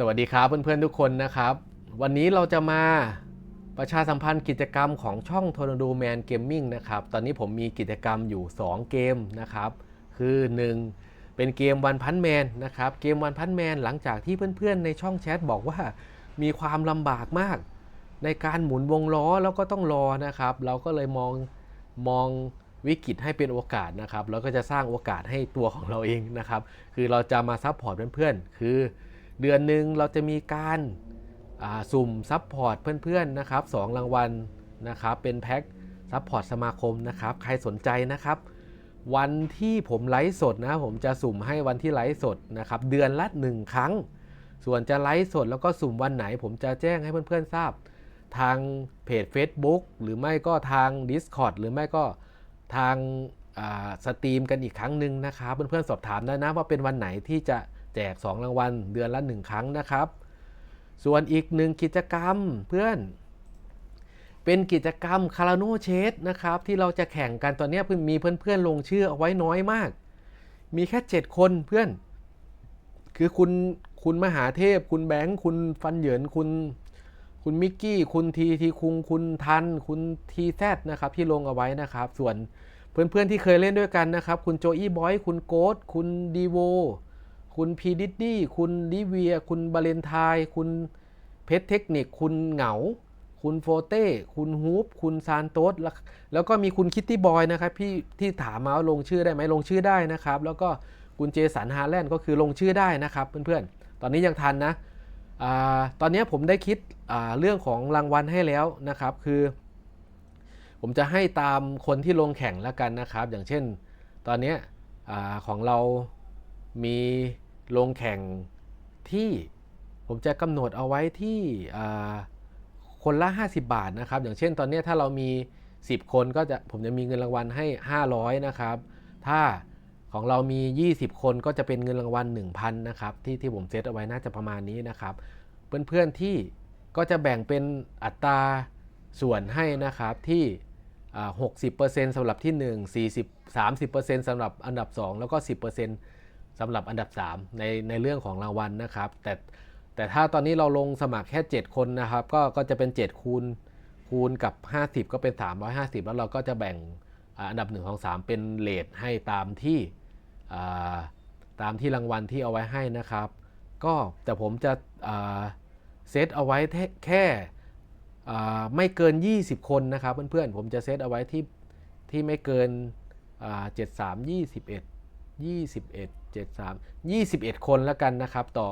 สวัสดีครับเพื่อนๆทุกคนนะครับ วันนี้เราจะมาประชาสัมพันธ์กิจกรรมของช่อง Tornado Man Gaming นะครับ ตอนนี้ผมมีกิจกรรมอยู่ 2 เกมนะครับ คือ 1 เป็นเกมวันพันแมนนะครับ เกมวันพันแมนหลังจากที่เพื่อนๆ ในช่องแชทบอกว่ามีความลำบากมาก ในการหมุนวงล้อแล้วก็ต้องรอนะครับ เราก็เลยมองมองวิกฤตให้เป็นโอกาสนะครับแล้วก็จะสร้างโอกาสให้ตัวของเราเองนะครับ คือเราจะมาซัพพอร์ตเพื่อนๆ คือ เดือนหนึ่งเราจะมีการสุ่มซัพพอร์ตเพื่อนๆนะครับสองรางวัลนะครับเป็นแพ็คซัพพอร์ตสมาคมนะครับ ใครสนใจนะครับ วันที่ผมไลฟ์สดนะผมจะสุ่มให้วันที่ไลฟ์สดนะครับ เดือนละ1ครั้ง ส่วนจะไลฟ์สดแล้วก็สุ่มวันไหน ผมจะแจ้งให้เพื่อนๆทราบ ทางเพจ Facebook หรือไม่ก็ทาง Discord หรือไม่ก็ทางสตรีมกันอีกครั้งหนึ่งนะครับเพื่อนๆสอบถามได้นะว่าเป็นวันไหนที่จะ แจก 2 รางวัลเดือนละ 1 ครั้งนะครับ ส่วนอีกหนึ่งกิจกรรมเพื่อน เป็นกิจกรรมคาราโนเชสนะครับที่เราจะแข่งกันตอนนี้เพิ่งมีเพื่อนๆลงชื่อเอาไว้น้อยมาก มีแค่ 7 คนเพื่อน คือคุณคุณมหาเทพ คุณแบงค์คุณฟันเหยินคุณคุณมิกกี้คุณทีทีคุงคุณทัน คุณทีแซดนะครับที่ลงเอาไว้นะครับ ส่วนเพื่อนๆที่เคยเล่นด้วยกันนะครับ คุณโจอี้บอย คุณโกดคุณดีโว คุณพีดิดดี้คุณลิเวีย คุณบาเลนไทน์คุณเพชรเทคนิค คุณเหงา คุณโฟเต้ คุณฮูป คุณซานโตสแล้วแล้วก็มีคุณคิตตี้บอยนะครับพี่ที่ถามมาว่าลงชื่อได้ไหมลงชื่อได้นะครับ แล้วก็คุณเจสันฮาแลนด์ก็คือลงชื่อได้นะครับเพื่อนๆ ตอนนี้ยังทันนะอตอนนี้ผมได้คิดเรื่องของรางวัลให้แล้วนะครับ คือ ผมจะให้ตามคนที่ลงแข่งแล้วกันนะครับ อย่างเช่น ตอนนี้อของเรามี ลงแข่งที่ผมจะกำหนดเอาไว้ที่คนละ 50 บาทนะครับ อย่างเช่นตอนนี้ถ้าเรามี 10 คนก็จะผมจะมีเงินรางวัลให้ 500 นะครับ ถ้าของเรามี 20 คนก็จะเป็นเงินรางวัล 1,000 นะครับ ที่ที่ผมเซตเอาไว้น่าจะประมาณนี้นะครับ เพื่อนๆที่ก็จะแบ่งเป็นอัตราส่วนให้นะครับที่ 60%สำหรับที่ 1 40 30%สำหรับอันดับ 2 แล้วก็ 10% สำหรับอันดับ 3 ในในเรื่องของรางวัลนะครับ แต่แต่ถ้าตอนนี้เราลงสมัครแค่ 7 คนนะครับ ก็ก็จะเป็น 7 คูณคูณกับ 50 ก็เป็น 350 แล้วเราก็จะแบ่งอันดับ1ของ3 เป็นเลทให้ตามที่ตามที่รางวัลที่เอาไว้ให้นะครับ ก็แต่ผมจะเซตเอาไว้แค่ไม่เกิน 20 คนนะครับเพื่อนๆผมจะเซตเอาไว้ที่ที่ไม่เกินเจ็ ดสามยี่สิบเอ็ดเจ็ดสามยี่สิบเอ็ดคนแล้วกันนะครับต่อ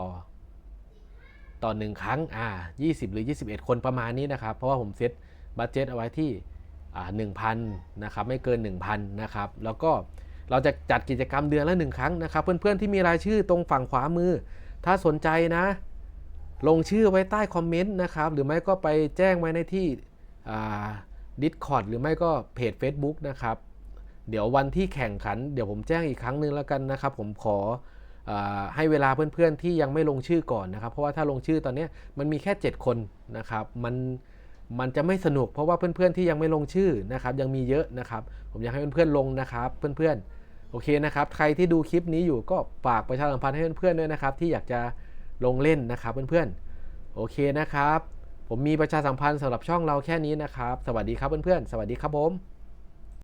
ต่อหนึ่งครั้งอ่ายี่สิบหรือ 21 คนประมาณนี้นะครับ เพราะว่าผมเซตบัตเจ็ตเอาไว้ที่อ่าหนึ่งพันนะครับไม่เกิน 1,000นะครับแล้วก็เราจะจัดกิจกรรมเดือนละหนึ่งครั้งนะครับ เพื่อนๆที่มีรายชื่อตรงฝั่งขวามือ ถ้าสนใจนะ ลงชื่อไว้ใต้คอมเมนต์นะครับ หรือไม่ก็ไปแจ้งไว้ในที่ดิสคอร์ดหรือไม่ก็เพจ Facebook นะครับ เดี๋ยววันที่แข่งขัน เดี๋ยวผมแจ้งอีกครั้งหนึ่งแล้วกันนะครับ ผมขออให้เวลาเพื่อนๆที่ยังไม่ลงชื่อก่อนนะครับ เพราะว่าถ้าลงชื่อตอนนี้มันมีแค่ 7 คนนะครับมันมันจะไม่สนุกเพราะว่าเพื่อนๆที่ยังไม่ลงชื่อนะครับ ยังมีเยอะนะครับ ผมอยากให้เพื่อนๆลงนะครับ เพื่อนๆโอเคนะครับ ใครที่ดูคลิปนี้อยู่ก็ฝากประชาสัมพันธ์ให้เพื่อนๆด้วยนะครับ ที่อยากจะลงเล่นนะครับเพื่อนๆโอเคนะครับ ผมมีประชาสัมพันธ์สำหรับช่องเราแค่นี้นะครับ สวัสดีครับเพื่อนๆสวัสดีครับผม